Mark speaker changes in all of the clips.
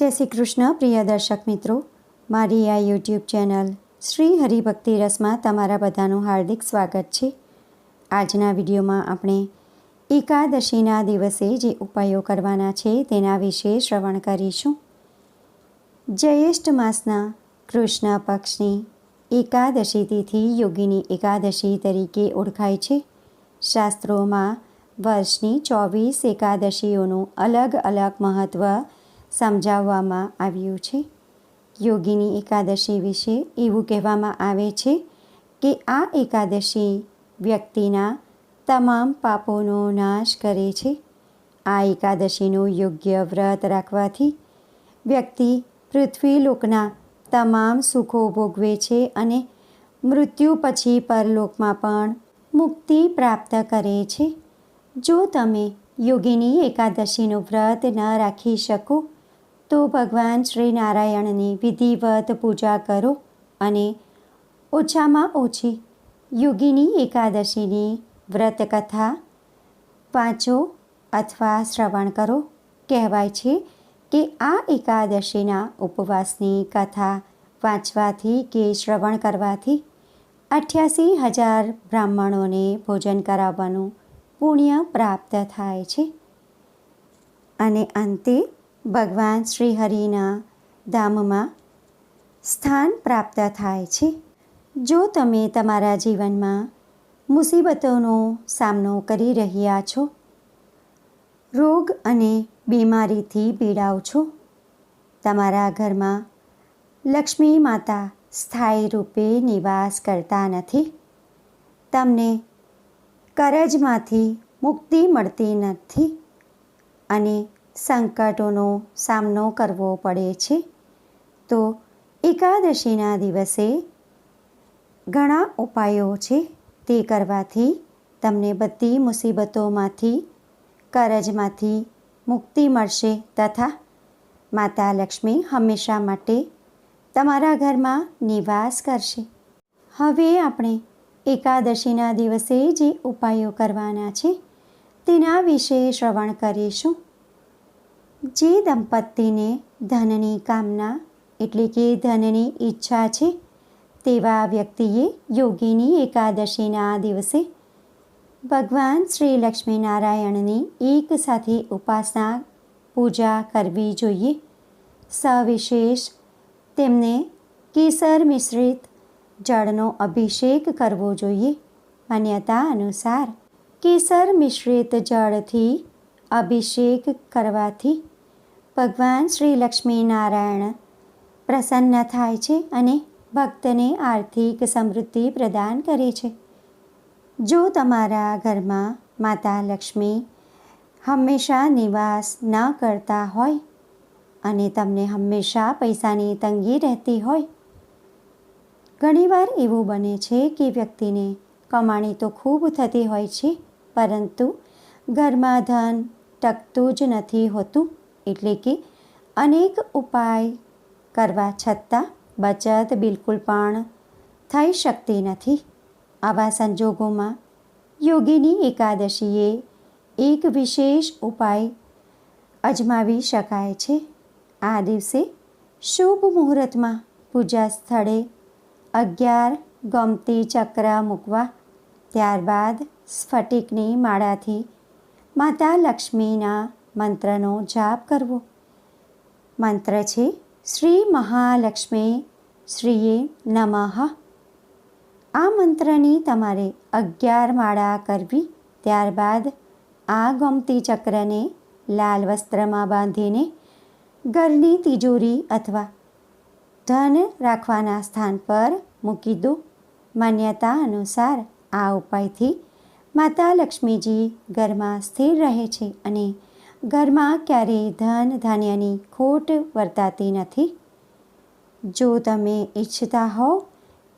Speaker 1: જય શ્રી કૃષ્ણ, પ્રિય દર્શક મિત્રો. મારી આ યુટ્યુબ ચેનલ શ્રી હરિભક્તિ રસમાં તમારા બધાનું હાર્દિક સ્વાગત છે. આજના વિડીયોમાં આપણે એકાદશીના દિવસે જે ઉપાયો કરવાના છે તેના વિશે શ્રવણ કરીશું. જયેષ્ઠ માસના કૃષ્ણ પક્ષની એકાદશી તિથિ યોગીની એકાદશી તરીકે ઓળખાય છે. શાસ્ત્રોમાં વર્ષની ચોવીસ એકાદશીઓનું અલગ અલગ મહત્ત્વ સમજાવવામાં આવ્યું છે. યોગીની એકાદશી વિશે એવું કહેવામાં આવે છે કે આ એકાદશી વ્યક્તિના તમામ પાપોનો નાશ કરે છે. આ એકાદશીનું યોગ્ય વ્રત રાખવાથી વ્યક્તિ પૃથ્વીલોકના તમામ સુખો ભોગવે છે અને મૃત્યુ પછી પરલોકમાં પણ મુક્તિ પ્રાપ્ત કરે છે. જો તમે યોગીની એકાદશીનું વ્રત ન રાખી શકો તો ભગવાન શ્રી નારાયણની વિધિવત પૂજા કરો અને ઓછામાં ઓછી યોગીની એકાદશીની વ્રતકથા વાંચો અથવા શ્રવણ કરો. કહેવાય છે કે આ એકાદશીના ઉપવાસની કથા વાંચવાથી કે શ્રવણ કરવાથી અઠ્યાસી હજાર બ્રાહ્મણોને ભોજન કરાવવાનું પુણ્ય પ્રાપ્ત થાય છે. અને અંતે ભગવાન શ્રી હરિના ધામમાં સ્થાન પ્રાપ્ત થાય છે. જો તમે તમારા જીવનમાં મુસીબતોનો સામનો કરી રહ્યા છો, રોગ અને બીમારીથી પીડાવ છો, તમારા ઘરમાં લક્ષ્મી માતા સ્થાયી રૂપે નિવાસ કરતા નથી, તમને કરજમાંથી મુક્તિ મળતી નથી અને સંકટોનો સામનો કરવો પડે છે. તો એકાદશીના દિવસે ઘણા ઉપાયો છે તે કરવાથી તમને બધી મુસીબતોમાંથી, કરજમાંથી મુક્તિ મળશે તથા માતા લક્ષ્મી હંમેશા માટે તમારા ઘરમાં નિવાસ કરશે. હવે આપણે એકાદશીના દિવસે જે ઉપાયો કરવાના છે તેના વિશે શ્રવણ કરીશું. જે દંપતીને ધનની કામના એટલે કે ધનની ઈચ્છા છે, તેવા વ્યક્તિએ યોગીની એકાદશીના દિવસે ભગવાન શ્રી લક્ષ્મીનારાયણની એક સાથે ઉપાસના પૂજા કરવી જોઈએ. સવિશેષ, તેમને કેસર મિશ્રિત જળનો અભિષેક કરવો જોઈએ. માન્યતા અનુસાર, કેસર મિશ્રિત જળથી અભિષેક કરવાથી ભગવાન શ્રી લક્ષ્મીનારાયણ પ્રસન્ન થાય છે અને ભક્તને આર્થિક સમૃદ્ધિ પ્રદાન કરે છે. જો તમારા ઘરમાં માતા લક્ષ્મી હંમેશા નિવાસ ન કરતા હોય અને તમને હંમેશા પૈસાની તંગી રહેતી હોય, ઘણીવાર એવું બને છે કે વ્યક્તિને કમાણી તો ખૂબ થતી હોય છે, પરંતુ ઘરમાં ધન ટકતું જ નથી હોતું. એટલે કે અનેક ઉપાય કરવા છતાં બચત બિલકુલ પણ થઈ શકતી નથી. આવા સંજોગોમાં યોગીની એકાદશીએ એક વિશેષ ઉપાય અજમાવી શકાય છે. આ દિવસે શુભ મુહૂર્તમાં પૂજા સ્થળે અગિયાર ગમતી ચક્ર મૂકવા, ત્યારબાદ સ્ફટિકની માળાથી માતા લક્ષ્મીના મંત્રનો જાપ કરવો. મંત્ર છે, શ્રી મહાલક્ષ્મી, શ્રીએ નમઃ. આ મંત્રની તમારે અગિયાર માળા કરવી, ત્યારબાદ આ ગમતી ચક્રને લાલ વસ્ત્રમાં બાંધીને ઘરની તિજોરી અથવા ધન રાખવાના સ્થાન પર મૂકી દો. માન્યતા અનુસાર આ ઉપાયથી માતા લક્ષ્મીજી ઘરમાં સ્થિર રહે છે અને ઘરમાં ક્યારેય ધન ધાન્યની ખોટ વર્તાતી નથી. જો તમે ઈચ્છતા હો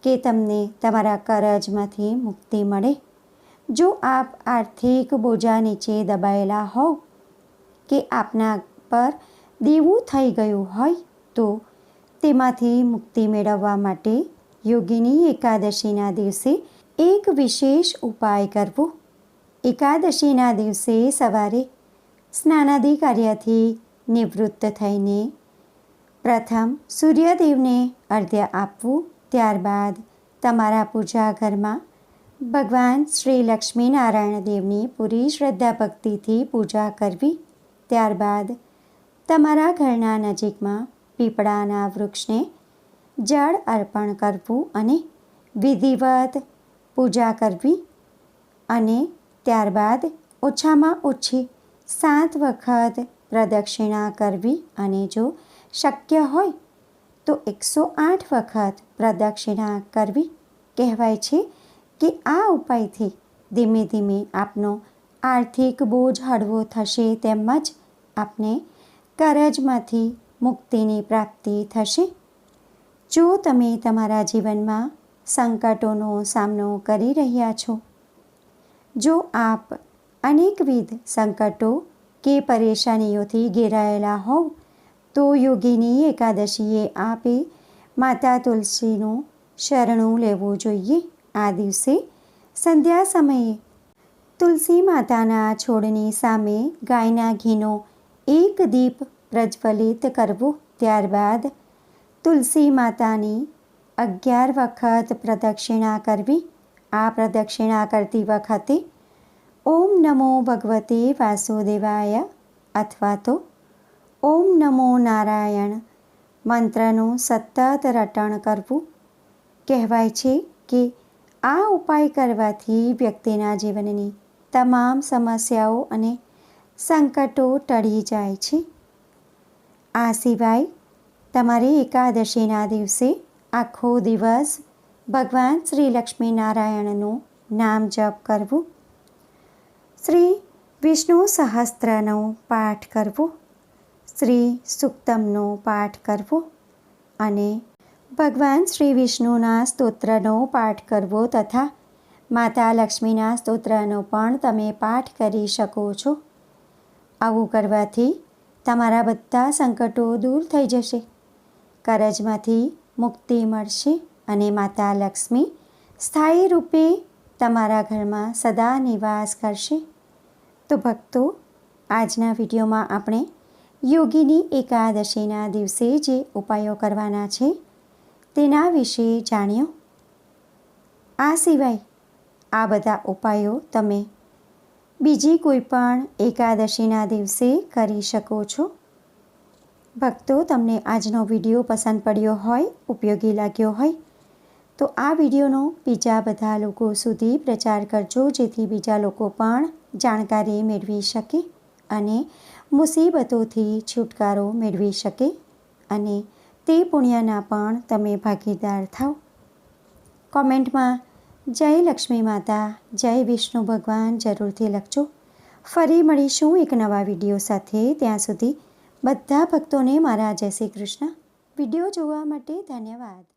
Speaker 1: કે તમને તમારા કરજમાંથી મુક્તિ મળે, જો આપ આર્થિક બોજા નીચે દબાયેલા હોવ કે આપના પર દેવું થઈ ગયું હોય, તો તેમાંથી મુક્તિ મેળવવા માટે યોગીની એકાદશીના દિવસે એક વિશેષ ઉપાય કરવો. એકાદશીના દિવસે સવારે સ્નાનાદિ કાર્યથી નિવૃત્ત થઈને પ્રથમ સૂર્યદેવને અર્ધ્ય આપવું, ત્યારબાદ તમારા પૂજા ઘરમાં ભગવાન શ્રી લક્ષ્મીનારાયણ દેવની પૂરી શ્રદ્ધા ભક્તિથી પૂજા કરવી, ત્યારબાદ તમારા ઘરના નજીકમાં પીપળાના વૃક્ષને જળ અર્પણ કરવું અને વિધિવત પૂજા કરવી અને ત્યારબાદ ઓછામાં ઓછી સાત વખત પ્રદક્ષિણા કરવી અને જો શક્ય હોય, તો એકસો આઠ વખત પ્રદક્ષિણા કરવી કહેવાય છે કે આ ઉપાયથી ધીમે ધીમે આપનો આર્થિક બોજ હળવો થશે તેમજ આપને કરજમાંથી મુક્તિની પ્રાપ્તિ થશે. જો તમે તમારા જીવનમાં સંકટોનો સામનો કરી રહ્યા છો, જો આપ અનેકવિધ સંકટો કે પરેશાનીઓથી ઘેરાયેલા હોવ, તો યોગીની એકાદશીએ આપે માતા તુલસીનું શરણું લેવું જોઈએ. આ દિવસે સંધ્યા સમયે તુલસી માતાના છોડની સામે ગાયના ઘીનો એક દીપ પ્રજ્વલિત કરવો. ત્યારબાદ તુલસી માતાની અગિયાર વખત પ્રદક્ષિણા કરવી. આ પ્રદક્ષિણા કરતી વખતે ઓમ નમો ભગવતે વાસુદેવાય અથવા તો ઓમ નમો નારાયણ. મંત્રનું સતત રટણ કરવું. કહેવાય છે કે આ ઉપાય કરવાથી વ્યક્તિના જીવનની તમામ સમસ્યાઓ અને સંકટો ટળી જાય છે. આ સિવાય તમારે એકાદશીના દિવસે આખો દિવસ ભગવાન શ્રી લક્ષ્મીનારાયણનું નામ જપ કરવું. શ્રી વિષ્ણુ સહસ્ત્રનો પાઠ કરવો, શ્રી સુક્તમનો પાઠ કરવો અને ભગવાન શ્રી વિષ્ણુના સ્તોત્રનો પાઠ કરવો તથા માતા લક્ષ્મીના સ્તોત્રનો પણ તમે પાઠ કરી શકો છો. આવું કરવાથી તમારા બધા સંકટો દૂર થઈ જશે. કરજમાંથી મુક્તિ મળશે અને માતા લક્ષ્મી સ્થાયી રૂપે તમારા ઘરમાં સદા નિવાસ કરશે. તો ભક્તો, આજના વિડીયોમાં આપણે યોગીની એકાદશીના દિવસે જે ઉપાયો કરવાના છે તેના વિશે જાણ્યો. આ સિવાય આ બધા ઉપાયો તમે બીજી કોઈ પણ એકાદશીના દિવસે કરી શકો છો. ભક્તો, તમને આજનો વીડિયો પસંદ પડ્યો હોય, ઉપયોગી લાગ્યો હોય, તો આ વિડીયોનો બીજા બધા લોકો સુધી પ્રચાર કરજો, જેથી બીજા લોકો પણ જાણકારી મેળવી શકે અને મુસીબતોથી છુટકારો મેળવી શકે અને તે પુણ્યના પણ તમે ભાગીદાર થાઓ કોમેન્ટમાં, જય લક્ષ્મી માતા, જય વિષ્ણુ ભગવાન જરૂરથી લખજો. ફરી મળીશું એક નવા વીડિયો સાથે. ત્યાં સુધી બધા ભક્તોને મારા જય શ્રી કૃષ્ણ. વીડિયો જોવા માટે ધન્યવાદ.